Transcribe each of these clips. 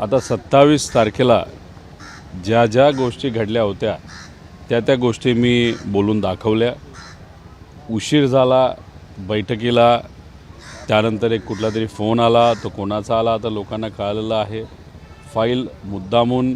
आता सत्तावीस तारखेला ज्या ज्या गोष्टी घडल्या होत्या त्या त्या गोष्टी मी बोलून दाखवल्या. उशीर झाला बैठकीला त्यानंतर एक कुठला तरी फोन आला तो कोणाचा आला तर लोकांना कळलेला आहे. फाईल मुद्दामून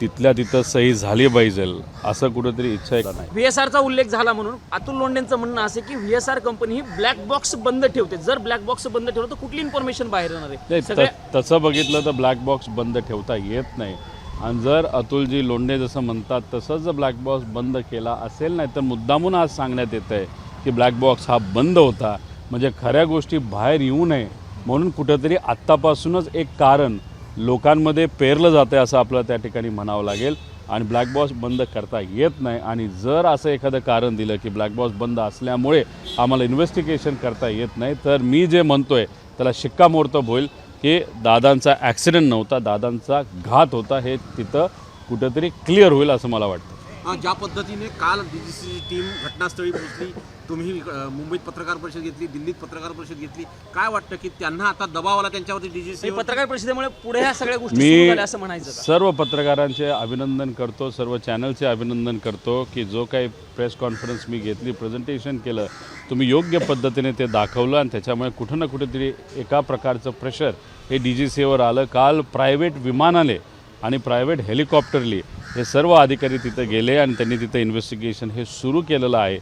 तिथल्या तिथं सही झाली पाहिजे असं कुठंतरी इच्छा आहे का नाही? व्ही एस आरचा उल्लेख झाला म्हणून अतुल लोंढेंचं म्हणणं असं की व्ही एस आर कंपनी ही ब्लॅक बॉक्स बंद ठेवते. जर ब्लॅक बॉक्स बंद ठेवलं तर कुठली इन्फॉर्मेशन बाहेर येणार नाही आहे सगळ्या तसं बघितलं तर ब्लॅक बॉक्स बंद ठेवता येत नाही. आणि जर अतुलजी लोंढे जसं म्हणतात तसंच जर ब्लॅक बॉक्स बंद केला असेल नाही तर मुद्दामून आज सांगण्यात येतं आहे की ब्लॅक बॉक्स हा बंद होता. म्हणजे खऱ्या गोष्टी बाहेर येऊ नये. म्हणून कुठंतरी आत्तापासूनच एक कारण लोकांमध्ये पेरलं जातं आहे असं आपल्याला त्या ठिकाणी म्हणावं लागेल. आणि ब्लॅक बॉक्स बंद करता येत नाही. आणि जर असं एखादं कारण दिलं की ब्लॅक बॉक्स बंद असल्यामुळे आम्हाला इन्व्हेस्टिगेशन करता येत नाही तर मी जे म्हणतो आहे त्याला शिक्कामोर्तब होईल की दादांचा ॲक्सिडेंट नव्हता दादांचा घात होता हे तिथं कुठंतरी क्लिअर होईल असं मला वाटतं. ज्या पद्धतीने काल डीजीसीची टीम घटनास्थळी पोहोचली तुम्ही मुंबईत पत्रकार परिषद घेतली दिल्लीत पत्रकार परिषद घेतली. काय वाटतं की त्यांना आता दबाव आला त्यांच्यावरती डीजीसी पत्रकार परिषदेमुळे पुढे ह्या सगळ्या गोष्टी सुरू मी झाल्या असं म्हणायचं सर्व पत्रकारांचे अभिनंदन करतो सर्व चॅनलचे अभिनंदन करतो की जो काही प्रेस कॉन्फरन्स मी घेतली प्रेझेंटेशन केलं तुम्ही योग्य पद्धतीने ते दाखवलं आणि त्याच्यामुळे कुठं ना कुठेतरी एका प्रकारचं प्रेशर हे डी जी सीवर आलं. काल प्रायव्हेट विमानाने आणि प्रायव्हेट हेलिकॉप्टरली हे सर्व अधिकारी तिथं गेले आणि त्यांनी तिथं इन्व्हेस्टिगेशन हे सुरू केलेलं आहे.